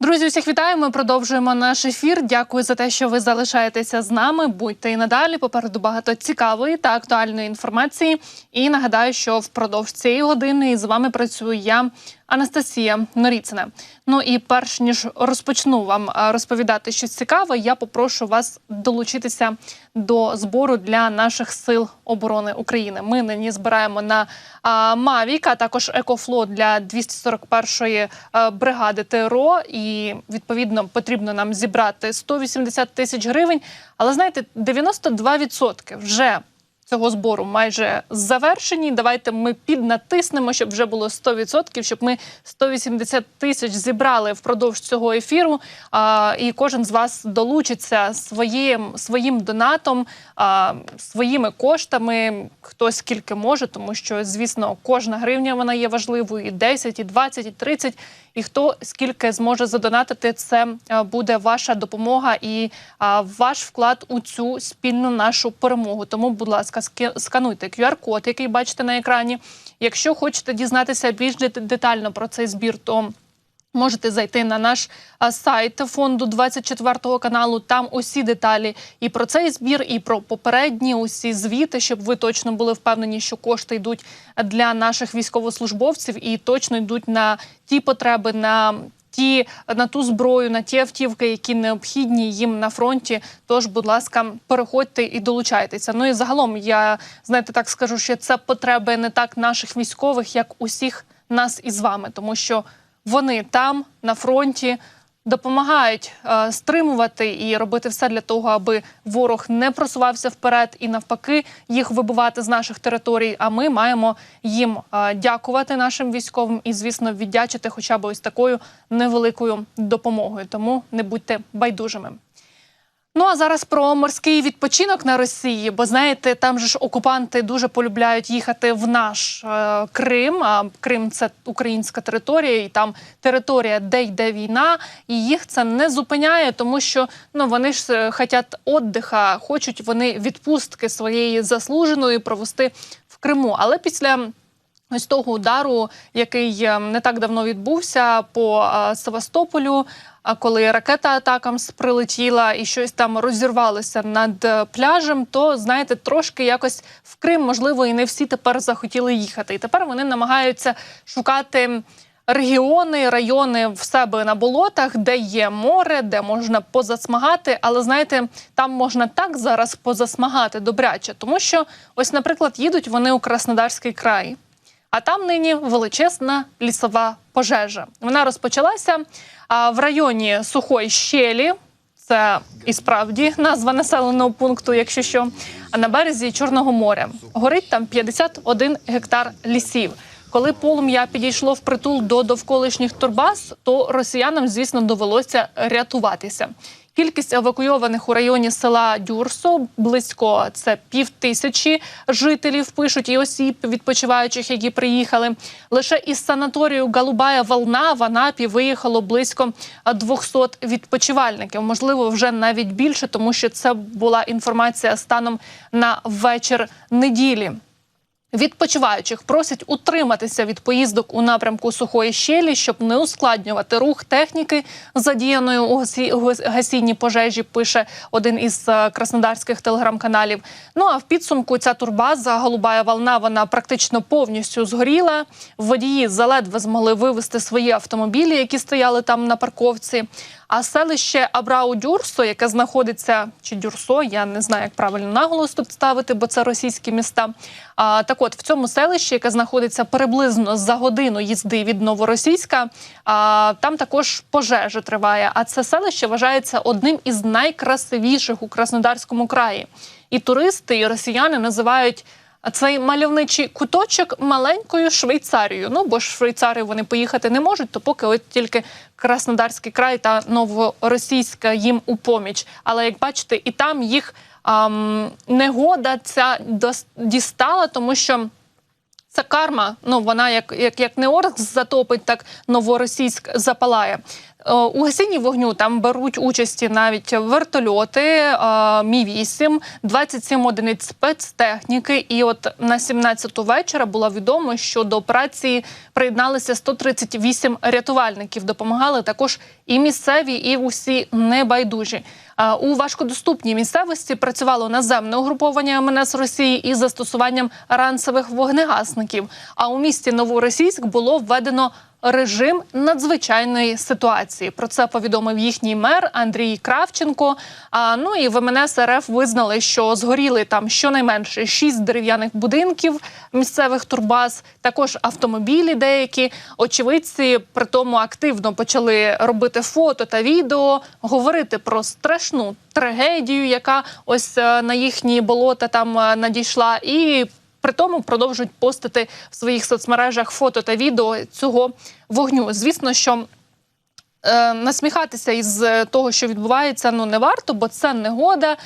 Друзі, усіх вітаю. Ми продовжуємо наш ефір. Дякую за те, що ви залишаєтеся з нами. Будьте і надалі. Попереду багато цікавої та актуальної інформації. І нагадаю, що впродовж цієї години з вами працюю я, Анастасія Норіцина. Ну і перш ніж розпочну вам розповідати щось цікаве, я попрошу вас долучитися до збору для наших сил оборони України. Ми нині збираємо на Мавік, а також Екофло для 241-ї а, бригади ТРО. І відповідно потрібно нам зібрати 180 тисяч гривень. Але знаєте, 92% вже цього збору майже завершені. Давайте ми піднатиснемо, щоб вже було 100%, щоб ми 180 тисяч зібрали впродовж цього ефіру. А, і кожен з вас долучиться своїм своїм донатом, а, своїми коштами. Хто скільки може, тому що звісно кожна гривня вона є важливою. І 10, і 20, і 30. І хто скільки зможе задонатити, це буде ваша допомога і ваш вклад у цю спільну нашу перемогу. Тому, будь ласка, ски- скануйте QR-код, який бачите на екрані. Якщо хочете дізнатися більш детально про цей збір, то Можете зайти на наш сайт фонду 24 каналу. Там усі деталі і про цей збір, і про попередні усі звіти, щоб ви точно були впевнені, що кошти йдуть для наших військовослужбовців і точно йдуть на ті потреби, на ті на ту зброю, на ті автівки, які необхідні їм на фронті. Тож, будь ласка, переходьте і долучайтеся. Ну і загалом я знаєте, так скажу, що це потреби не так наших військових, як усіх нас із вами, тому що вони там на фронті допомагають е, стримувати і робити все для того, аби ворог не просувався вперед і навпаки їх вибивати з наших територій. А ми маємо їм е, дякувати нашим військовим і, звісно, віддячити хоча б ось такою невеликою допомогою. Тому не будьте байдужими. Ну а зараз про морський відпочинок на Росії, бо знаєте, там же ж окупанти дуже полюбляють їхати в наш е, Крим. А Крим це українська територія, і там територія, де йде війна, і їх це не зупиняє, тому що ну вони ж е, хотять віддиха, хочуть вони відпустки своєї заслуженої провести в Криму. Але після Ось того удару, який е, не так давно відбувся по е, Севастополю, коли ракета атакамс прилетіла і щось там розірвалося над е, пляжем, то знаєте, трошки якось в Крим, можливо, і не всі тепер захотіли їхати. І тепер вони намагаються шукати регіони, райони в себе на болотах, де є море, де можна позасмагати. Але знаєте, там можна так зараз позасмагати добряче, тому що ось, наприклад, їдуть вони у Краснодарський край. А там нині величезна лісова пожежа. Вона розпочалася а, в районі сухої щелі. Це і справді назва населеного пункту, якщо що, а на березі Чорного моря. Горить там 51 гектар лісів. Коли полум'я підійшло в притул до довколишніх турбаз, то росіянам, звісно, довелося рятуватися. Кількість евакуйованих у районі села Дюрсо близько це пів тисячі жителів. Пишуть і осіб відпочиваючих, які приїхали. Лише із санаторію Галубая Волна в Анапі виїхало близько 200 відпочивальників. Можливо, вже навіть більше, тому що це була інформація станом на вечір неділі. Відпочиваючих просять утриматися від поїздок у напрямку сухої щелі, щоб не ускладнювати рух техніки, задіяної у гасі- гасінні пожежі. Пише один із е, краснодарських телеграм-каналів. Ну а в підсумку ця турбаза Голубая волна вона практично повністю згоріла. Водії заледве змогли вивезти свої автомобілі, які стояли там на парковці. А селище Абрау-Дюрсо, яке знаходиться чи Дюрсо, я не знаю, як правильно наголос тут ставити, бо це російські міста. А так, от в цьому селищі, яке знаходиться приблизно за годину їзди від Новоросійська, а там також пожежа триває. А це селище вважається одним із найкрасивіших у Краснодарському краї. І туристи, і росіяни називають цей мальовничий куточок маленькою Швейцарією. Ну бо ж Швейцарію вони поїхати не можуть, то поки от тільки Краснодарський край та Новоросійська їм у поміч. Але як бачите, і там їх ам, негода ця дістала, тому що. Це карма. Ну вона як, як, як не орг затопить, так новоросійськ запалає. Е, у гасінні вогню там беруть участі навіть вертольоти, е, Мі 8 27 одиниць спецтехніки. І от на 17-ту вечора було відомо, що до операції приєдналися 138 рятувальників. Допомагали також і місцеві, і усі небайдужі. У важкодоступній місцевості працювало наземне угруповання МНС Росії із застосуванням ранцевих вогнегасників. А у місті Новоросійськ було введено режим надзвичайної ситуації. Про це повідомив їхній мер Андрій Кравченко. А ну і в МНС РФ визнали, що згоріли там щонайменше шість дерев'яних будинків місцевих турбаз, також автомобілі. Деякі очевидці при тому активно почали робити фото та відео, говорити про страшну трагедію, яка ось е, на їхні болота там е, надійшла, і при тому продовжують постити в своїх соцмережах фото та відео цього вогню. Звісно, що е, насміхатися із е, того, що відбувається, ну не варто, бо це негода.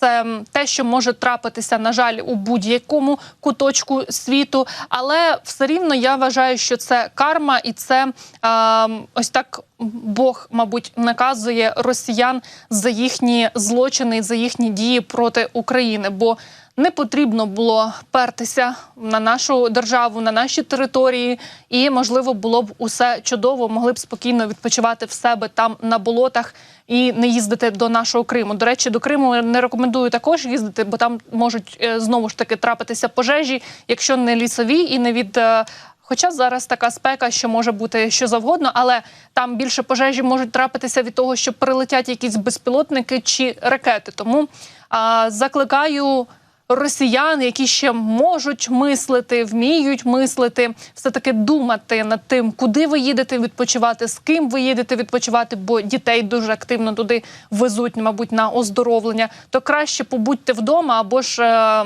Це те, що може трапитися, на жаль, у будь-якому куточку світу. Але все рівно я вважаю, що це карма, і це е, ось так Бог, мабуть, наказує росіян за їхні злочини, за їхні дії проти України. Бо не потрібно було пертися на нашу державу, на наші території, і можливо було б усе чудово, могли б спокійно відпочивати в себе там на болотах і не їздити до нашого Криму. До речі, до Криму не рекомендую також їздити, бо там можуть е, знову ж таки трапитися пожежі, якщо не лісові і не від. е, Хоча зараз така спека, що може бути що завгодно, але там більше пожежі можуть трапитися від того, що прилетять якісь безпілотники чи ракети. Тому а, закликаю росіян, які ще можуть мислити, вміють мислити, все таки думати над тим, куди ви їдете відпочивати, з ким ви їдете відпочивати, бо дітей дуже активно туди везуть, мабуть, на оздоровлення. То краще побудьте вдома або ж е,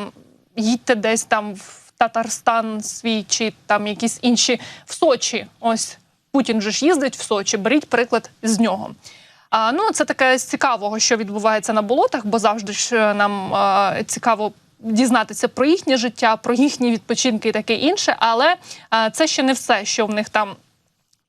їдьте десь там в Татарстан свій чи там якісь інші в Сочі. Ось Путін же ж їздить в Сочі. Беріть приклад з нього. А, ну, це таке з цікавого, що відбувається на болотах, бо завжди ж е, нам е, цікаво дізнатися про їхнє життя, про їхні відпочинки і таке інше. Але це ще не все, що в них там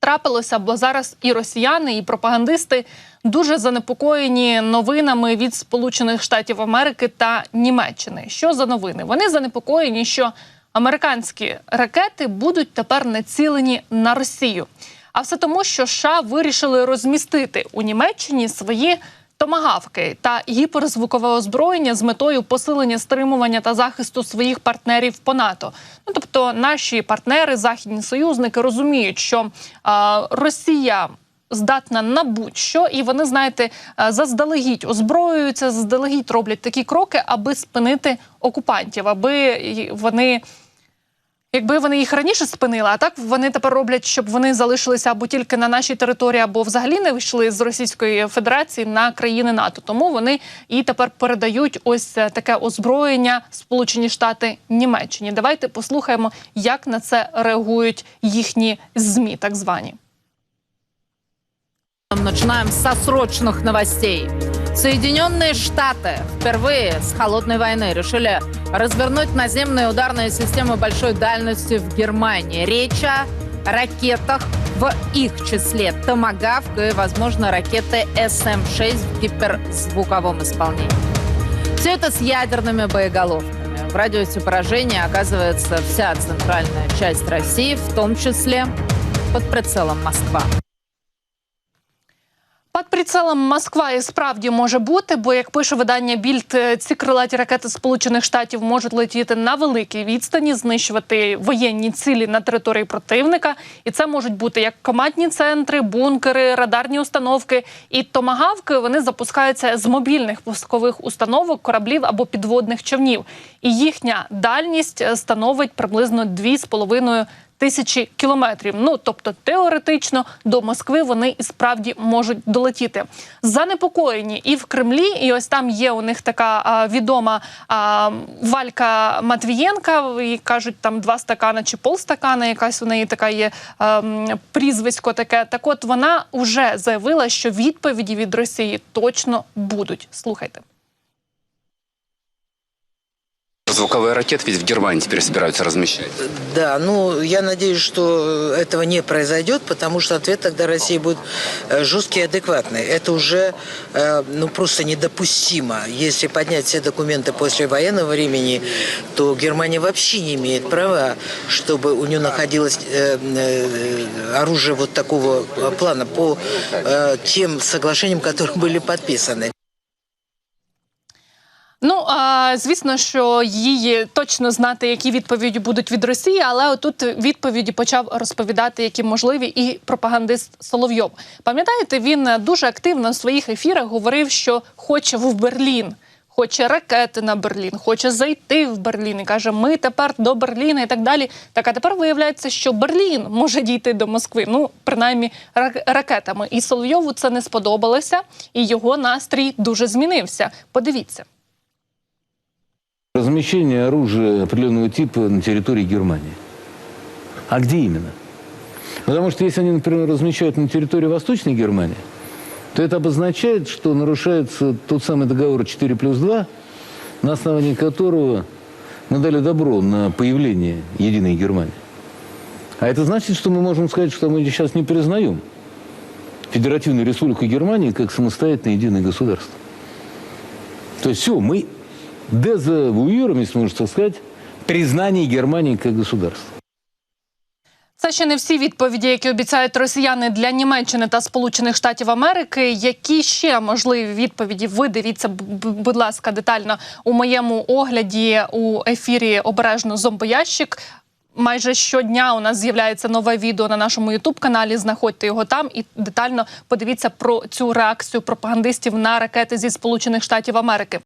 трапилося, бо зараз і росіяни, і пропагандисти дуже занепокоєні новинами від Сполучених Штатів Америки та Німеччини. Що за новини? Вони занепокоєні, що американські ракети будуть тепер націлені на Росію. А все тому, що США вирішили розмістити у Німеччині свої томагавки та гіперзвукове озброєння з метою посилення стримування та захисту своїх партнерів по НАТО. Ну тобто, наші партнери, західні союзники, розуміють, що а, Росія. Здатна на будь-що, і вони знаєте, заздалегідь озброюються, заздалегідь роблять такі кроки, аби спинити окупантів, аби вони Якби вони їх раніше спинили, а так вони тепер роблять, щоб вони залишилися або тільки на нашій території, або взагалі не вийшли з Російської Федерації на країни НАТО. Тому вони і тепер передають ось е, таке озброєння Сполучені Штати Німеччині. Давайте послухаємо, як на це реагують їхні змі, так звані. Начинаем со срочных новостей. Соединенные Штаты впервые с холодной войны решили развернуть наземные ударные системы большой дальности в Германии. Речь о ракетах, в их числе «Томагавк» и, возможно, ракеты СМ-6 в гиперзвуковом исполнении. Все это с ядерными боеголовками. В радиусе поражения оказывается вся центральная часть России, в том числе под прицелом Москва. Під прицелом Москва і справді може бути, бо як пише видання Більд, е, ці крилаті ракети Сполучених Штатів можуть летіти на великій відстані, знищувати воєнні цілі на території противника, і це можуть бути як командні центри, бункери, радарні установки. І томагавки вони запускаються з мобільних пускових установок, кораблів або підводних човнів. І їхня дальність е, становить приблизно 2,5 тисячі кілометрів. Ну тобто теоретично до Москви вони і справді можуть долетіти. Занепокоєні і в Кремлі, і ось там є у них така а, відома а, Валька Матвієнка. І кажуть, там два стакана чи полстакана. Якась у неї така є а, прізвисько. Таке так, от вона вже заявила, що відповіді від Росії точно будуть. Слухайте. Ультразвуковые ракеты ведь в Германии теперь собираются размещать. Да, ну я надеюсь, что этого не произойдет, потому что ответ тогда России будет э, жесткий и адекватный. Это уже э, ну просто недопустимо. Если поднять все документы после военного времени, то Германия вообще не имеет права, чтобы у нее находилось э, оружие вот такого плана по тем соглашениям, которые были подписаны. Ну звісно, що її точно знати, які відповіді будуть від Росії, але отут відповіді почав розповідати, які можливі, і пропагандист Соловйов. Пам'ятаєте, він дуже активно в своїх ефірах говорив, що хоче в Берлін. Хоче ракети на Берлін, хоче зайти в Берлін і каже: ми тепер до Берліна і так далі. Так а тепер виявляється, що Берлін може дійти до Москви. Ну принаймні рак- ракетами. І Соловйову це не сподобалося, і його настрій дуже змінився. Подивіться. Размещение оружия определенного типа на территории Германии. А где именно? Потому что если они, например, размещают на территории Восточной Германии, то это обозначает, что нарушается тот самый договор 4 плюс 2, на основании которого мы дали добро на появление единой Германии. А это значит, что мы можем сказать, что мы сейчас не признаем Федеративную Республику Германии как самостоятельное единое государство. То есть все, мы дезавуируем, если можно так сказать, признание Германии как государства. Це ще не всі відповіді, які обіцяють росіяни для Німеччини та Сполучених Штатів Америки. Які ще можливі відповіді? Ви дивіться, будь ласка, детально у моєму огляді у ефірі обережно зомбоящик. Майже щодня у нас з'являється нове відео на нашому ютуб каналі. Знаходьте його там і детально подивіться про цю реакцію пропагандистів на ракети зі Сполучених Штатів Америки.